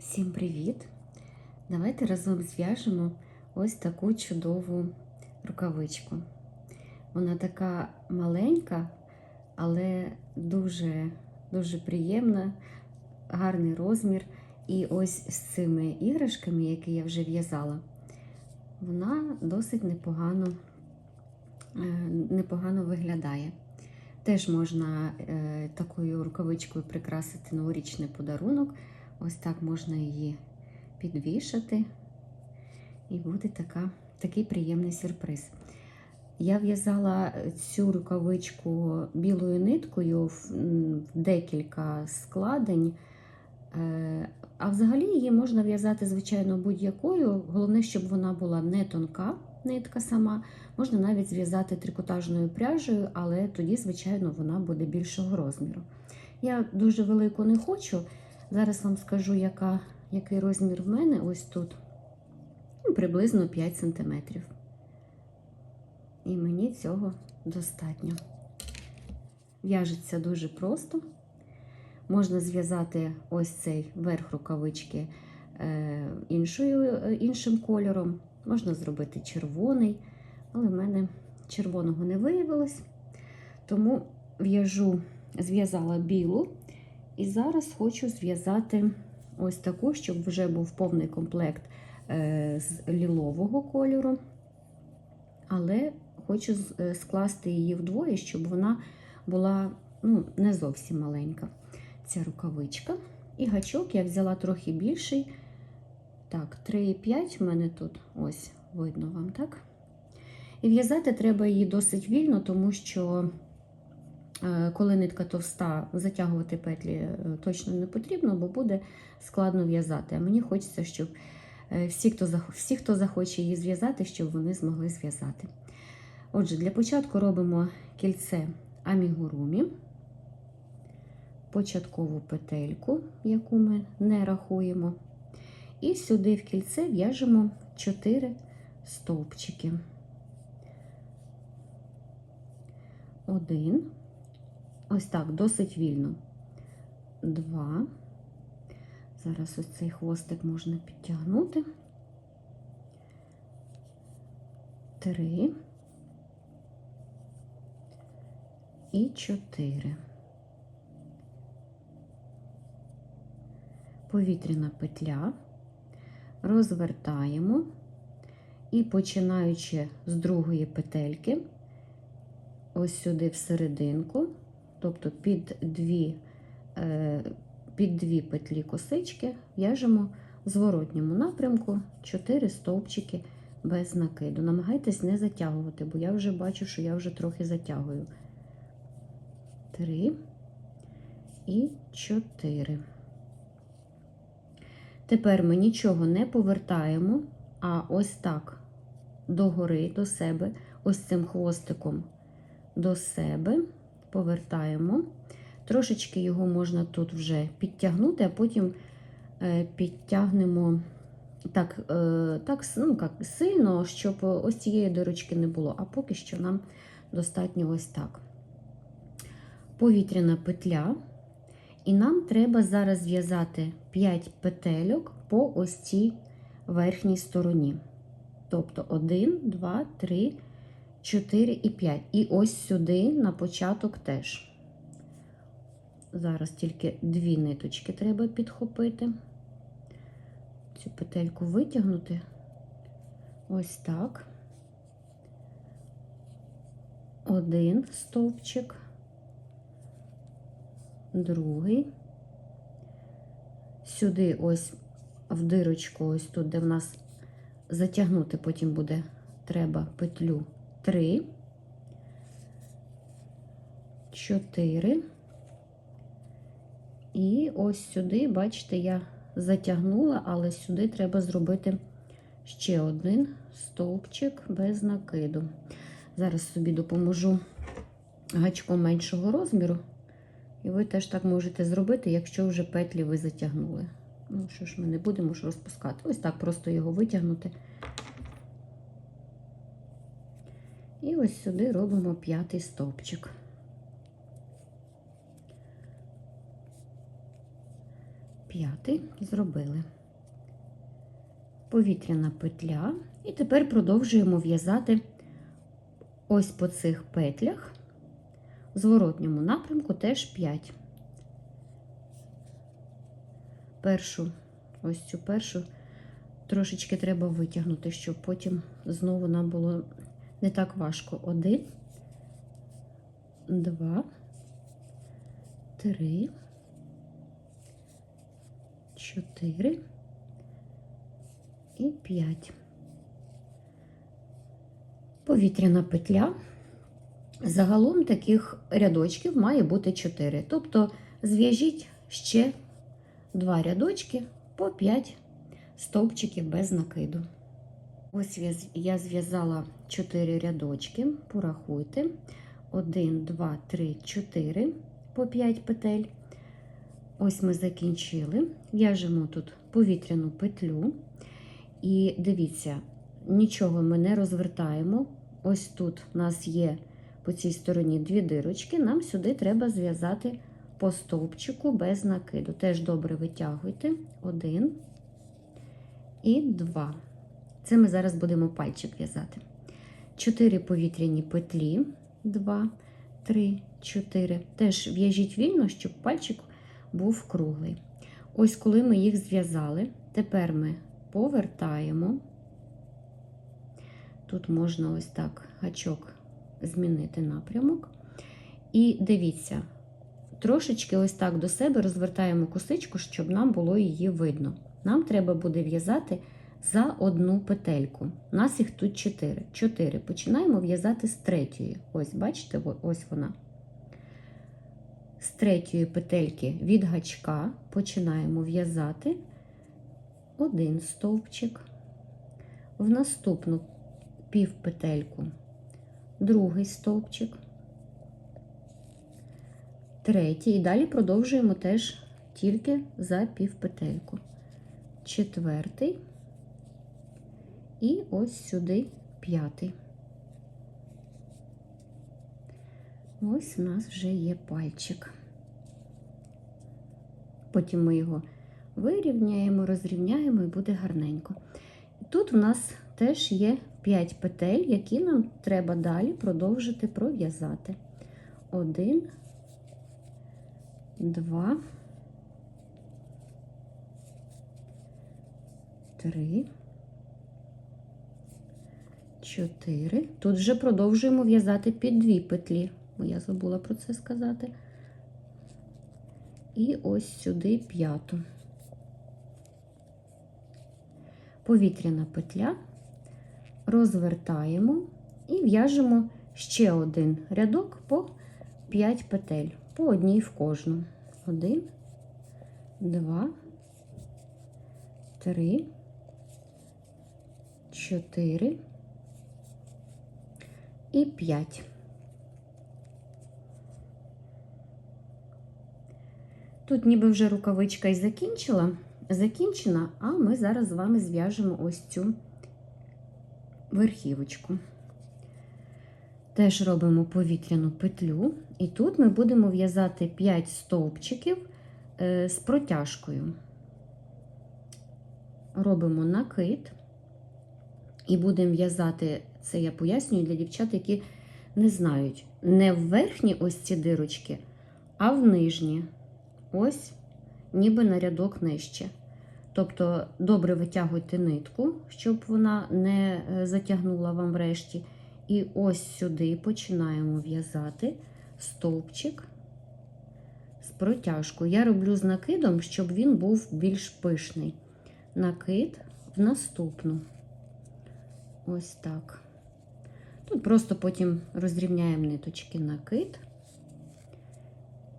Всім привіт! Давайте разом зв'яжемо ось таку чудову рукавичку. Вона така маленька, але дуже, дуже приємна, гарний розмір. І ось з цими іграшками, які я вже в'язала, вона досить непогано, е, непогано виглядає. Теж можна е, такою рукавичкою прикрасити новорічний подарунок. Ось так можна її підвішати, і буде така, такий приємний сюрприз. Я в'язала цю рукавичку білою ниткою в декілька складень. Е, А взагалі її можна в'язати, звичайно, будь-якою. Головне, щоб вона була не тонка нитка сама. Можна навіть зв'язати трикотажною пряжею, але тоді, звичайно, вона буде більшого розміру. Я дуже велику не хочу. Зараз вам скажу, яка, який розмір в мене ось тут. Ну, приблизно 5 см. І мені цього достатньо. В'яжеться дуже просто. Можна зв'язати ось цей верх рукавички е, іншою, е, іншим кольором. Можна зробити червоний, але в мене червоного не виявилось. Тому в'яжу, зв'язала білу. І зараз хочу зв'язати ось таку, щоб вже був повний комплект е, з лілового кольору. Але хочу е, скласти її вдвоє, щоб вона була ну, не зовсім маленька. Ця рукавичка. І гачок я взяла трохи більший. Так, 3,5 в мене тут ось видно вам, так? І в'язати треба її досить вільно, тому що Коли нитка товста, затягувати петлі е, точно не потрібно, бо буде складно в'язати. А мені хочеться, щоб е, всі, хто всі, хто захоче її зв'язати, щоб вони змогли зв'язати. Отже, для початку робимо кільце амігурумі, початкову петельку, яку ми не рахуємо. І сюди в кільце в'яжемо 4 стовпчики. Один. Ось так, досить вільно. Два. Зараз ось цей хвостик можна підтягнути. Три. І чотири. Повітряна петля. Розвертаємо і починаючи з другої петельки, ось сюди всерединку, тобто під дві, е, під дві петлі косички в'яжемо в зворотньому напрямку 4 стовпчики без накиду. Намагайтесь не затягувати, бо я вже бачу, що я вже трохи затягую. 3 і 4. Тепер ми нічого не повертаємо, а ось так догори до себе, ось цим хвостиком до себе повертаємо. Трошечки його можна тут вже підтягнути, а потім е, підтягнемо так, е, так ну, як, сильно, щоб ось цієї дирочки не було. А поки що нам достатньо ось так. Повітряна петля. І нам треба зараз зв'язати 5 петельок по ось цій верхній стороні. Тобто 1, 2, 3, 4 і 5. І ось сюди на початок теж. Зараз тільки дві ниточки треба підхопити. Цю петельку витягнути. Ось так. Один стовпчик, другий. Сюди ось в дирочку, ось тут, де в нас затягнути потім буде треба петлю 3, 4. І ось сюди, бачите, я затягнула, але сюди треба зробити ще один стовпчик без накиду. Зараз собі допоможу гачком меншого розміру. І ви теж так можете зробити, якщо вже петлі ви затягнули. Ну, що ж, ми не будемо ж розпускати. Ось так просто його витягнути. І ось сюди робимо п'ятий стовпчик. п'ятий зробили. Повітряна петля. І тепер продовжуємо в'язати ось по цих петлях. В зворотньому напрямку теж 5. Першу, ось цю першу трошечки треба витягнути, щоб потім знову нам було не так важко. Один, два, три, чотири і п'ять. Повітряна петля. Загалом таких рядочків має бути 4. Тобто зв'яжіть ще два рядочки по 5 стовпчиків без накиду. Ось я зв'язала 4 рядочки, порахуйте. 1, 2, 3, 4 по 5 петель. Ось ми закінчили. В'яжемо тут повітряну петлю. І дивіться, нічого ми не розвертаємо. Ось тут у нас є по цій стороні дві дирочки. Нам сюди треба зв'язати по стовпчику без накиду. Теж добре витягуйте. Один і два. Це ми зараз будемо пальчик в'язати. Чотири повітряні петлі. Два, три, чотири. Теж в'яжіть вільно, щоб пальчик був круглий. Ось коли ми їх зв'язали, тепер ми повертаємо. Тут можна ось так гачок змінити напрямок. І дивіться, трошечки ось так до себе розвертаємо косичку, щоб нам було її видно. Нам треба буде в'язати за одну петельку. У нас їх тут 4. 4. Починаємо в'язати з третьої. Ось, бачите, ось вона. З третьої петельки від гачка починаємо в'язати один стовпчик. В наступну півпетельку другий стовпчик, третій. І далі продовжуємо теж тільки за півпетельку. Четвертий. І ось сюди п'ятий. Ось у нас вже є пальчик. Потім ми його вирівняємо, розрівняємо і буде гарненько. Тут у нас теж є 5 петель, які нам треба далі продовжити пров'язати. Один, два, три, чотири. Тут вже продовжуємо в'язати під дві петлі. Я забула про це сказати. І ось сюди п'яту. Повітряна петля розвертаємо і в'яжемо ще один рядок по 5 петель, по одній в кожну. Один, два, три, чотири і п'ять. Тут ніби вже рукавичка і закінчила, закінчена, а ми зараз з вами зв'яжемо ось цю верхівочку. Теж робимо повітряну петлю, і тут ми будемо в'язати 5 стовпчиків е, з протяжкою. Робимо накид і будемо в'язати, це я пояснюю для дівчат, які не знають, не в верхні ось ці дирочки, а в нижні. Ось, ніби на рядок нижче. Тобто добре витягуйте нитку, щоб вона не е, затягнула вам врешті. І ось сюди починаємо в'язати стовпчик з протяжкою. Я роблю з накидом, щоб він був більш пишний. Накид в наступну. Ось так. Тут просто потім розрівняємо ниточки накид.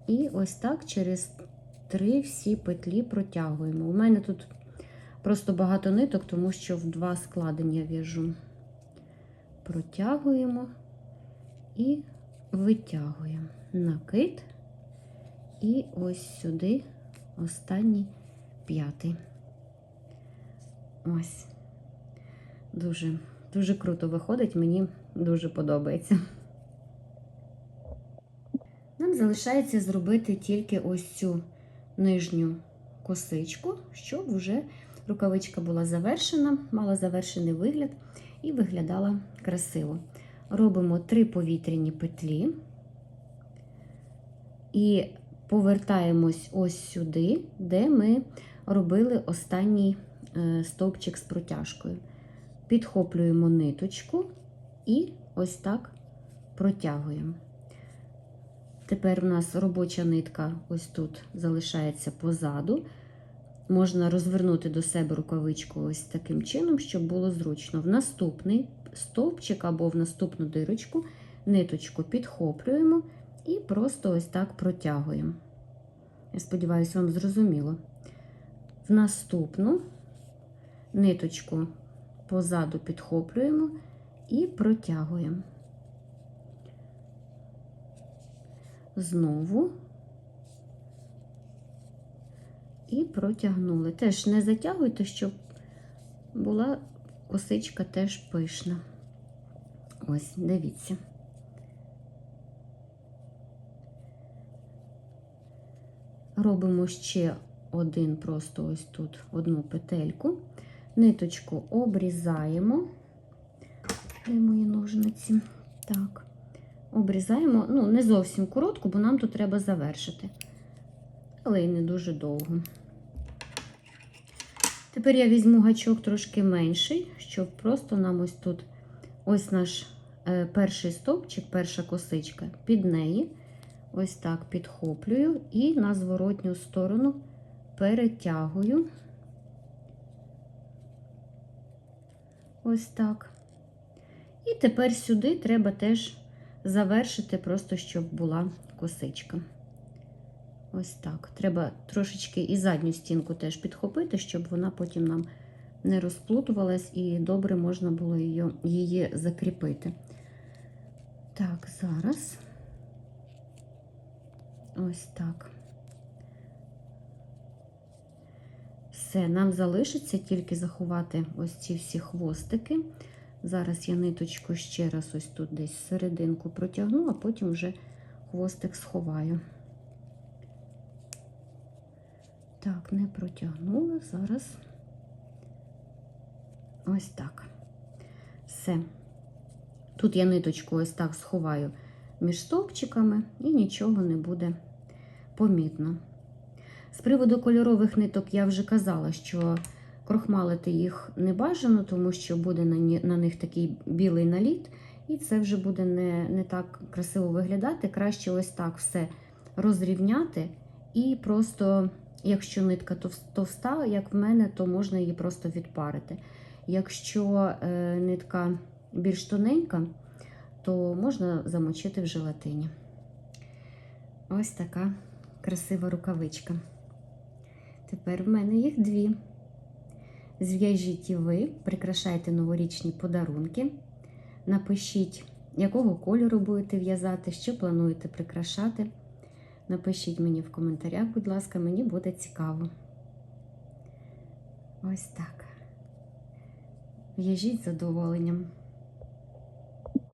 І ось так через три всі петлі протягуємо. У мене тут просто багато ниток, тому що в два складення в'яжу. Протягуємо і витягуємо накид. І ось сюди останній п'ятий. Ось. Дуже, дуже круто виходить, мені дуже подобається. Нам залишається зробити тільки ось цю нижню косичку, щоб вже рукавичка була завершена, мала завершений вигляд і виглядала красиво. Робимо три повітряні петлі і повертаємось ось сюди, де ми робили останній е, стовпчик з протяжкою. Підхоплюємо ниточку і ось так протягуємо. Тепер у нас робоча нитка ось тут залишається позаду. Можна розвернути до себе рукавичку ось таким чином, щоб було зручно. В наступний стовпчик або в наступну дирочку ниточку підхоплюємо і просто ось так протягуємо. Я сподіваюся, вам зрозуміло. В наступну ниточку позаду підхоплюємо і протягуємо. Знову і протягнули. Теж не затягуйте, щоб була косичка теж пишна. Ось, дивіться. Робимо ще один, просто ось тут одну петельку, ниточку обрізаємо, мої ножниці. Так, обрізаємо, ну, не зовсім коротку, бо нам тут треба завершити, але й не дуже довго. Тепер я візьму гачок трошки менший, щоб просто нам ось тут ось наш е, перший стовпчик, перша косичка, під неї. Ось так підхоплюю і на зворотню сторону перетягую. Ось так. І тепер сюди треба теж завершити, просто щоб була косичка. Ось так. Треба трошечки і задню стінку теж підхопити, щоб вона потім нам не розплутувалась і добре можна було її, її закріпити. Так, зараз. Ось так. Все, нам залишиться тільки заховати ось ці всі хвостики. Зараз я ниточку ще раз ось тут десь серединку протягну, а потім вже хвостик сховаю. Так, не протягнула, зараз ось так. Все. Тут я ниточку ось так сховаю між стовпчиками і нічого не буде помітно. З приводу кольорових ниток я вже казала, що крохмалити їх не бажано, тому що буде на, них такий білий наліт, і це вже буде не, не так красиво виглядати. Краще ось так все розрівняти. І просто, якщо нитка товста, як в мене, то можна її просто відпарити. Якщо е, нитка більш тоненька, то можна замочити в желатині. Ось така красива рукавичка. Тепер в мене їх дві. Зв'яжіть і ви, прикрашайте новорічні подарунки. Напишіть, якого кольору будете в'язати, що плануєте прикрашати. Напишіть мені в коментарях, будь ласка, мені буде цікаво. Ось так. В'яжіть з задоволенням.